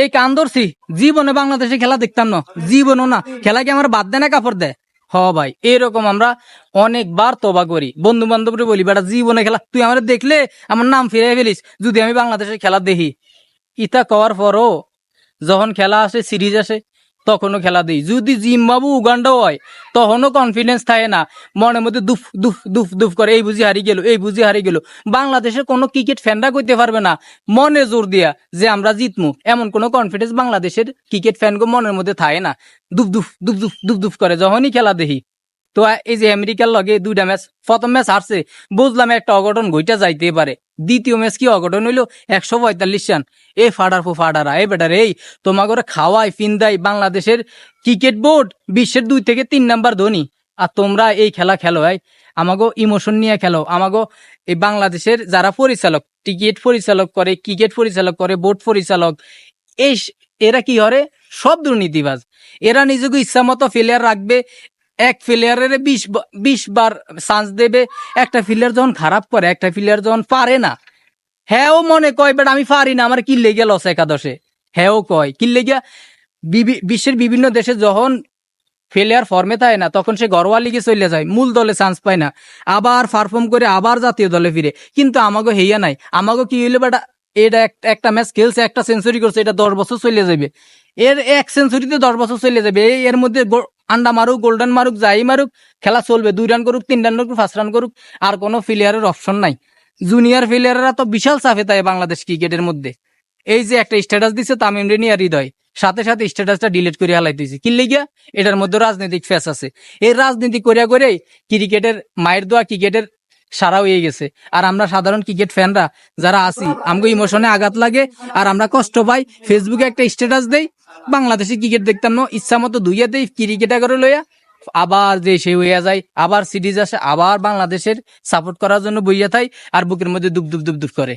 এই কান ধরছি। জীবনে বাংলাদেশে খেলা দেখতাম না। জীবনও না। খেলা কি আমার বাদ দেয় না কাপড় দেয়? হ ভাই, এরকম আমরা অনেকবার তোবা করি। বন্ধু বান্ধবরে বলি, বেটা, জীবনে খেলা, তুই আমার দেখলে আমার নাম ফিরে ফেলিস। যদি আমি বাংলাদেশের খেলা দেখি। ইতা কওয়ার পরও যখন খেলা আসে, সিরিজ আসে তখনও খেলা দিই। যদি জিম্বাবু উগান্ডা হয়, তখনও কনফিডেন্স থাকে না। মনের মধ্যে দুফ দুফ দুফ দুফ করে, এই বুঝি হারি গেল, এই বুঝি হারি গেল। বাংলাদেশের কোনো ক্রিকেট ফ্যানরা করতে পারবে না। মনে জোর দিয়া যে আমরা জিতমু। এমন কোনো কনফিডেন্স বাংলাদেশের ক্রিকেট ফ্যানগো মনের মধ্যে থাকে না। দুফ দুফ দুফ দুফ দুফ দুফ করে যখনই খেলা দেখি। তো এই যে আমেরিকার লগে দুইটা ম্যাচ প্রথম ম্যাচ হারছে, বুঝলাম একটা অঘটন ঘইটা যাইতে পারে। দ্বিতীয় ম্যাচ কি অঘটন হইল? একশো পঁয়তাল্লিশ রান। এ ফাডার ফু ফাডারা, এ বেটার এই তোমার করে খাওয়াই, ফিন্দাই বাংলাদেশের ক্রিকেট বোর্ড, বিশ্বের দুই থেকে তিন নাম্বার ধনী। আর তোমরা এই খেলা খেলো ভাই আমাগো ইমোশন নিয়ে খেলো, আমাগো এই বাংলাদেশের যারা পরিচালক, টিকিট পরিচালক করে, ক্রিকেট পরিচালক করে, বোর্ড পরিচালক এই এরা কি করে? সব দুর্নীতিবাজ। এরা নিজেকে ইচ্ছা মতো প্লেয়ার রাখবে এক প্লেয়ারের বিশ বিশ বার চান্স দেবে, একটা প্লেয়ার যখন খারাপ করে, একটা প্লেয়ার যখন পারে না। হ্যাঁ মনে কয়, বেটা, আমি পারি না, আমার কি লেগে লস একাদশে। হ্যাঁ ও কয় কি লেগে বিশ্বের বিভিন্ন দেশে যখন প্লেয়ার ফর্মে থাকে না, তখন সে ঘরোয়া লিগে চলে যায়, মূল দলে চান্স পায় না। আবার পারফর্ম করে আবার জাতীয় দলে ফিরে। কিন্তু আমাকে হেয়া নাই। আমাকে কি হইল, বেটা, এটা একটা ম্যাচ খেলছে, একটা সেঞ্চুরি করছে, এটা দশ বছর চলে যাবে এর এক সেঞ্চুরিতে দশ বছর চলে যাবে এর মধ্যে আন্ডা মারুক গোল্ডেন মারুক, যাই মারুক, খেলা চলবে, দুই রান করুক, তিন রান করুক ফার্স্ট রান করুক, আর কোনো প্লেয়ারের অপশন নাই। জুনিয়র প্লেয়াররা তো বিশাল চাপে তাই বাংলাদেশ ক্রিকেটের মধ্যে। এই যে একটা স্ট্যাটাস দিছে তামিম রেনি আর হৃদয়, সাথে সাথে স্ট্যাটাসটা ডিলিট করে হালাই দিয়েছে। কি লিগিয়া এটার মধ্যে রাজনৈতিক ফেস আছে। এই রাজনীতি করিয়া করে ক্রিকেটের মায়ের দোয়া ক্রিকেটের সারা হয়ে গেছে। আর আমরা সাধারণ ক্রিকেট ফ্যানরা যারা আছি আমাকে ইমোশনে আঘাত লাগে, আর আমরা কষ্ট পাই। ফেসবুকে একটা স্ট্যাটাস দেই, বাংলাদেশে ক্রিকেট দেখতাম না, ইচ্ছা মতো দুইয়া দেই ক্রিকেট করে লইয়া। আবার যে সে হইয়া যায়, আবার সিরিজ আসে, আবার বাংলাদেশের সাপোর্ট করার জন্য বইয়া থাই, আর বুকের মধ্যে দুপ দুপ দুপ দুপ করে।